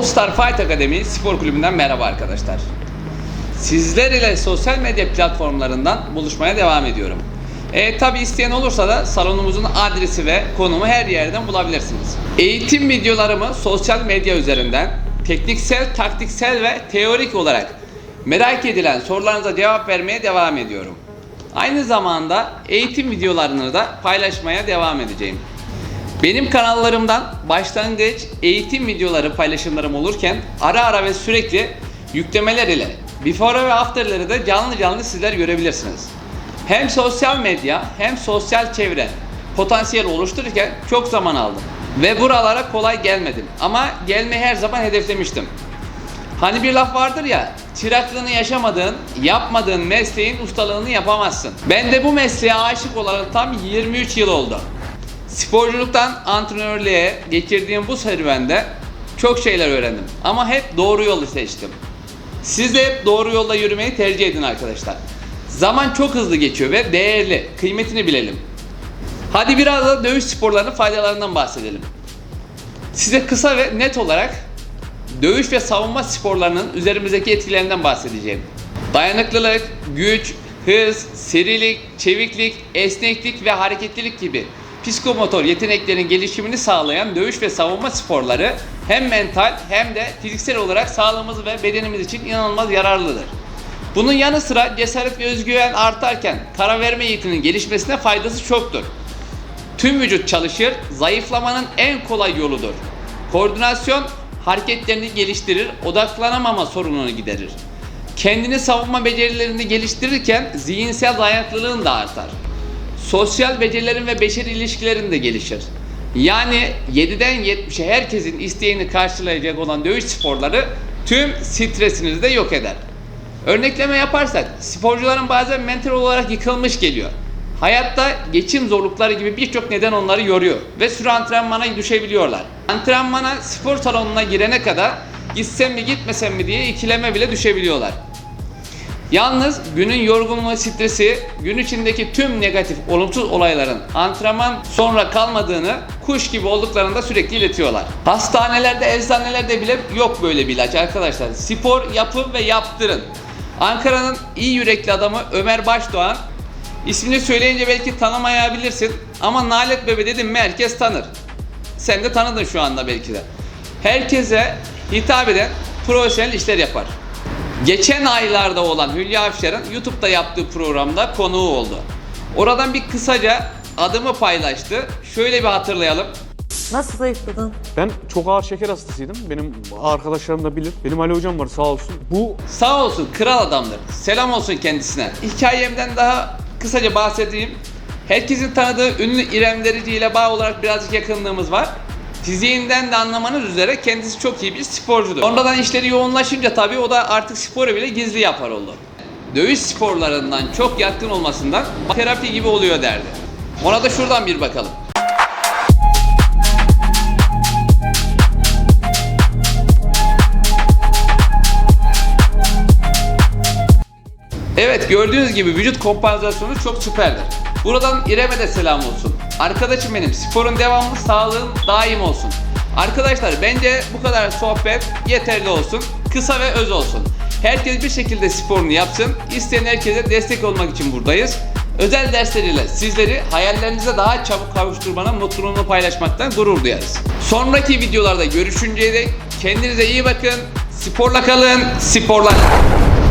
All Star Fight Akademi Spor Kulübü'nden merhaba arkadaşlar. Sizler ile sosyal medya platformlarından buluşmaya devam ediyorum. E, tabi isteyen olursa da salonumuzun adresi ve konumu her yerden bulabilirsiniz. Eğitim videolarımı sosyal medya üzerinden tekniksel, taktiksel ve teorik olarak merak edilen sorularınıza cevap vermeye devam ediyorum. Aynı zamanda eğitim videolarını da paylaşmaya devam edeceğim. Benim kanallarımdan başlangıç eğitim videoları paylaşımlarım olurken ara ara ve sürekli yüklemeler ile before ve after'ları da canlı canlı sizler görebilirsiniz. Hem sosyal medya hem sosyal çevre potansiyel oluştururken çok zaman aldım. Ve buralara kolay gelmedim ama gelmeyi her zaman hedeflemiştim. Hani bir laf vardır ya, çıraklığını yaşamadığın, yapmadığın mesleğin ustalığını yapamazsın. Ben de bu mesleğe aşık olarak tam 23 yıl oldu. Sporculuktan antrenörlüğe geçirdiğim bu serüvende çok şeyler öğrendim. Ama hep doğru yolu seçtim. Siz de hep doğru yolda yürümeyi tercih edin arkadaşlar. Zaman çok hızlı geçiyor ve değerli. Kıymetini bilelim. Hadi biraz da dövüş sporlarının faydalarından bahsedelim. Size kısa ve net olarak dövüş ve savunma sporlarının üzerimizdeki etkilerinden bahsedeceğim. Dayanıklılık, güç, hız, serilik, çeviklik, esneklik ve hareketlilik gibi psikomotor yeteneklerin gelişimini sağlayan dövüş ve savunma sporları hem mental hem de fiziksel olarak sağlığımız ve bedenimiz için inanılmaz yararlıdır. Bunun yanı sıra cesaret ve özgüven artarken karar verme yeteneğinin gelişmesine faydası çoktur. Tüm vücut çalışır, zayıflamanın en kolay yoludur. Koordinasyon hareketlerini geliştirir, odaklanamama sorununu giderir. Kendini savunma becerilerini geliştirirken zihinsel dayanıklılığın da artar. Sosyal becerilerin ve beşeri ilişkilerin de gelişir. Yani 7'den 70'e herkesin isteğini karşılayacak olan dövüş sporları tüm stresinizi de yok eder. Örnekleme yaparsak sporcuların bazen mental olarak yıkılmış geliyor. Hayatta geçim zorlukları gibi birçok neden onları yoruyor ve süre antrenmana düşebiliyorlar. Antrenmana spor salonuna girene kadar gitsem mi gitmesem mi diye ikileme bile düşebiliyorlar. Yalnız günün yorgunluğu, stresi, gün içindeki tüm negatif, olumsuz olayların antrenman sonra kalmadığını, kuş gibi olduklarını da sürekli iletiyorlar. Hastanelerde, eczanelerde bile yok böyle bir ilaç arkadaşlar. Spor yapın ve yaptırın. Ankara'nın iyi yürekli adamı Ömer Başdoğan ismini söyleyince belki tanımayabilirsin ama Nalet Bebe dedim mi herkes tanır. Sen de tanıdın şu anda belki de. Herkese hitap eden profesyonel işler yapar. Geçen aylarda olan Hülya Avşar'ın YouTube'da yaptığı programda konuğu oldu. Oradan bir kısaca adımı paylaştı. Şöyle bir hatırlayalım. Nasıl zayıfladın? Ben çok ağır şeker hastasıydım. Benim arkadaşlarım da bilir. Benim Ali hocam var sağ olsun. Bu Sağ olsun kral adamdır. Selam olsun kendisine. Hikayemden daha kısaca bahsedeyim. Herkesin tanıdığı ünlü İrem Derici ile bağ olarak birazcık yakınlığımız var. Fiziğinden de anlamanız üzere kendisi çok iyi bir sporcudur. Sonradan işleri yoğunlaşınca tabii o da artık sporu bile gizli yapar oldu. Dövüş sporlarından çok yatkın olmasından terapi gibi oluyor derdi. Ona da şuradan bir bakalım. Evet gördüğünüz gibi vücut kompansasyonu çok süperdir. Buradan İrem'e de selam olsun. Arkadaşım benim sporun devamlı sağlığın daim olsun. Arkadaşlar bence bu kadar sohbet yeterli olsun. Kısa ve öz olsun. Herkes bir şekilde sporunu yapsın. İsteyen herkese destek olmak için buradayız. Özel dersleriyle sizleri hayallerinize daha çabuk kavuşturmanın mutluluğunu paylaşmaktan gurur duyarız. Sonraki videolarda görüşünceye dek kendinize iyi bakın. Sporla kalın, sporla kalın.